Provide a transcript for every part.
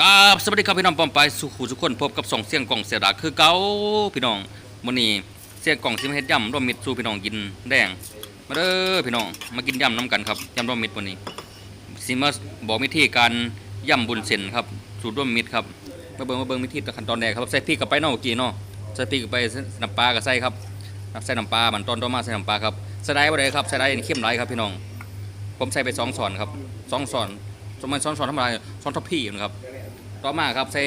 กับสวัสดีครับพี่น้องปอมไปสุขุทุกคนพบกับสองเสียงกล่องเสียดาคือเก้าพี่น้องวันนี้เสียงกล่องสิมเฮ็ดยำร่วมมิตรสู่พี่น้องกินแดงมาเด้อพี่น้องมากินยำน้ำกันครับยำร่วมมิตรวันนี้สิมาบอกวิธีการยำบุญเส้นครับสูตรร่วมมิตรครับมาเบิ่งมาเบิ่งวิธีขั้นตอนแรกครับใส่พริกกับไปนอกกี้เนาะใส่พริกกับไปน้ำปลากับใส่ครับใส่น้ำปลามันตอนต่อมาใส่น้ำปลาครับใส่ได้บ่ได้ครับใส่ได้เข้มไรครับพี่น้อง ผมใส่ไปสองส่วนครับสองส่วนสมัยสองส่วนธรรมดาส่วนท็อปพี่นะครับ ต่อมาครับใส่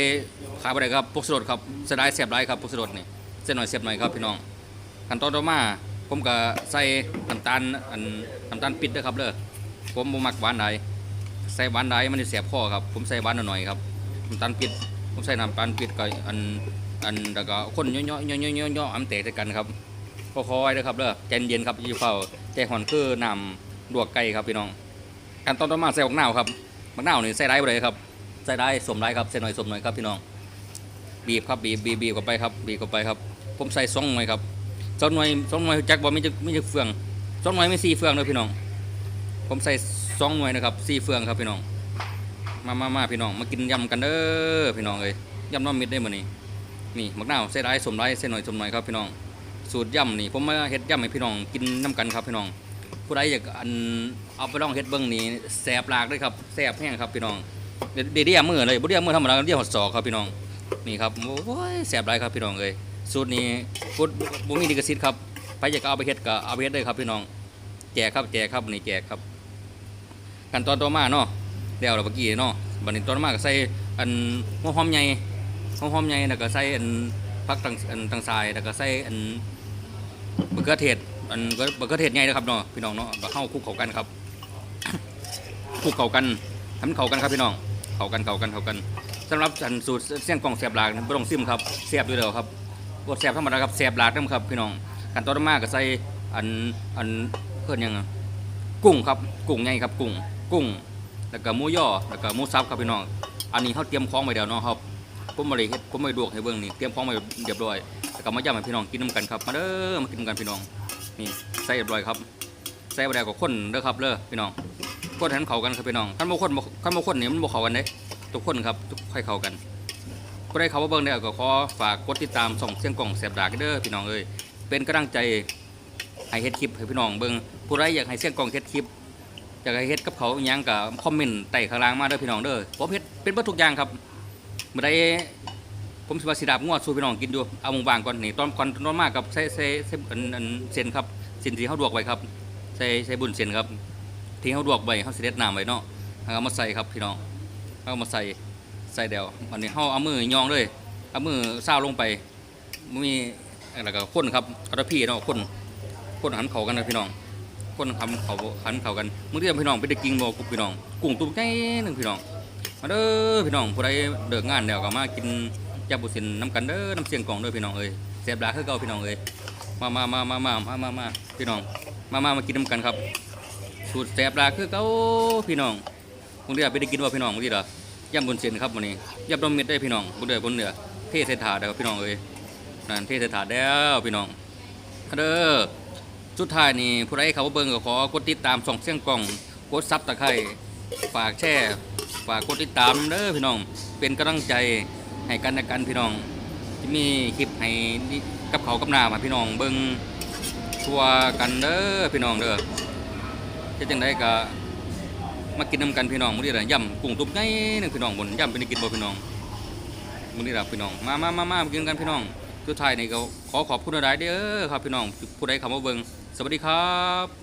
ขาไปเลยครับปุกสดครับเสียดายเสียบไรครับปุกสดนี่เส้นหน่อยเสียบหน่อยครับพี่น้องขั้นตอนต่อมาผมก็ใส่น้ำตาลอันน้ำตาลปิดด้วยครับเด้อผมบ่มักหวานใดใส่หวานใดมันจะเสียบคอครับ ผมใส่หวานหน่อยครับน้ำตาลปิด ผมใส่น้ำตาลปิดกับอันอันแล้วก็คนย่อยๆย่อยๆย่อยๆย่อยๆอันเตะกันครับก็คอยๆนะครับเด้อใจเย็นครับอยู่เฝ้าใจห่อนคือน้ำ ลวกไก่ครับพี่น้องขั้นตอนต่อมาใส่บักนาวครับบักนาวนี่ใส่ได้บ่เลยครับใส่ได้สมได้ครับใส่หน่อยสมหน่อยครับพี่น้องบีบครับบีบบีบบีบเข้าไปครับบีบเข้าไปครับผมใส่สองหน่วยครับสองหน่วยสองหน่วยจักบ่มีจะไมีจะเฟืองสองหน่วยไม่สี่เฟืองเลยพี่น้อง ผมใส่สองหน่วยนะครับสี่เฟืองครับพี่น้อง มามามาพี่น้องมากินยำกันเด้อพี่น้องเอ้ยยำน้ำมิดได้มื้อนี้นี่มักนาวใส่ได้สมได้ใส่หน่อยสมหน่อยครับพี่น้อง สูตรยำนี่ผมมาเฮ็ดยำให้พี่น้องกินน้ำกันครับพี่น้อง ผู้ใดอยากอันเอาไปลองเฮ็ดเบิ่งนี่แซบหลากเลยครับแซบแห้งครับพี่น้องเดี๋ยวเดี๋ยวมือเลยบ่เดียวมือธรรมดาเดียวหดศอกครับพี่น้องนี่ครับโอ้ยแสบหลายครับพี่น้องเอ้ยสูตรนี้พูดบ่มีลิขสิทธิ์ครับไปอยากเอาไปเฮ็ดก็เอาไปเฮ็ดได้ครับพี่น้อง แจกครับแจกครับนี่แจกครับขั้นตอนต่อมาเนาะเดี๋ยวเราเมื่อกี้เนาะบัดนี้ตอนต่อมาก็ใส่อันหัวหอมใหญ่หัวหอมใหญ่แล้วก็ใส่อันผักต่างอันต่างทรายแล้วก็ใส่อันมะเขือเทศ อันมะเขือเทศใหญ่นะครับเนาะพี่น้องเนาะเอาเข้าคุกเขากันครับคุกเขากันทำเขากันครับพี่น้องเขากันเขากันเขากันสำหรับอันสูตรเสี่ยงกล่องแสบหลากนะบ่ต้องซิมครับแสบด้วยเดียวครับบ่แสบธรรมดาครับแสบหลากนำครับพี่น้องขั้นตอนมากก็ใส่อันอันเพิ่อนยังกุ้งครับกุ้งใหญ่ครับกุ้งกุ้งแล้วก็หมูย่อแล้วก็หมูสับครับพี่น้องอันนี้เฮาเตรียมของไว้แล้วเนาะครับผมบ่ได้เฮ็ดผมบ่ได้ลวกให้เบิ่งนี่เตรียมของไว้เรียบร้อยแล้วก็มาย่ำให้พี่น้องกินนํกันครับมาเด้อมากินนำกันพี่น้อง นี่ใส่เรียบร้อยครับใส่ไปแล้วก็คนเด้อครับเด้อพี่น้องคนหันเขากันครับพี่น้องขันโมคนขั้นโมคนนี่มันบ่เข้ากันเด้ทุกคนครับทุกใครเข้ากันก็ได้เขาว่าเบิ่งได้ก็ขอฝากกดติดตามส่องเสียงกล่องแสบดากเด้อพี่น้องเอ้ยเป็นกำลังใจให้เฮ็ดคลิปให้พี่น้องเบิ่งผู้ใดอยากให้เสียงกล่องเฮ็ดคลิปอยากให้เฮ็ดกับเขาอิหยังก็คอมเมนต์ใต้ข้างล่างมาเด้อพี่น้องเด้อผมเฮ็ดเป็นเบิดทุกอย่างครับเมื่อใด ผมสิว่าสิดาบงวดสู่พี่น้องกินดูเอาวางๆก่อนนี่ตอนก่อนตอนมากกับใส่ใส่ใส่อันอันเส้นครับเส้นที่เฮาลวกไว้ครับใส่ใส่บุญเส้นครับที่เขาดวกใบเขาสิเด็ดน้ำไว้เนาะเอามาใส่ครับพี่น้องเอามาใส่ใส่เดียวอันนี้เขาเอามือยองเลยเอามือเศร้าลงไปมีอะไรก็ข้นครับกระพี่เนาะข้นข้นหันเข่ากันนะพี่น้องข้นทำเข่าหันเข่ากันเมื่อเรียพี่น้องไปได้กินบ่กุพี่น้องกุ้งตุ้มแก่หนึ่งพี่น้องมาเด้อพี่น้องผู้ใดเดิกงานแล้วก็มากิน ยาบุสินน้ำกันเด้อน้ำเสียงกล่องเด้อพี่น้องเอ้ยเสียบลาคือเก่าพี่น้องเอ้ยมามามามามามามามาพี่น้อง มามามากินน้ำกันครับ สูตรแสบลาคือเก้าพี่น้องบางทีอาไปได้กินว่าพี่น้องบางทีเหรอย่ำบนเส้นครับวันนี้ย่ำต้มเม็ดได้พี่น้องบนเดือบนเดือเทใส่ถาดเด้อพี่น้องเอ้ยนั่นเทใส่ถาดแล้วพี่น้องเด้อสุดท้ายนี่ผู้ใดเขามาเบิ่งก็ขอกดติดตามส่องเสียงกล่องกดซับตะไคร้ฝากแช่ฝากกดติดตามเด้อพี่น้อง เป็นกำลังใจ ให้กันและกันพี่น้องที่มีคลิปให้กับเขากับหน้ามาพี่น้องเบิ่งทัวกันเด้อพี่น้องเด้อเฮ็ดจังได้ก็มากินน้ำกันพี่น้องมื้อนี้ล่ะย่ำกุ้งตุ้มใหญ่หนึงพี่น้องบนย่ำเป็นกินบ่พี่น้องมื้อนี้ล่ะพี่น้องมามามามากินกันพี่น้องสุดท้ายนี่ก็ขอขอบคุณหลายเด้อครับพี่น้องผู้ใดเข้ามาเบิ่งสวัสดีครับ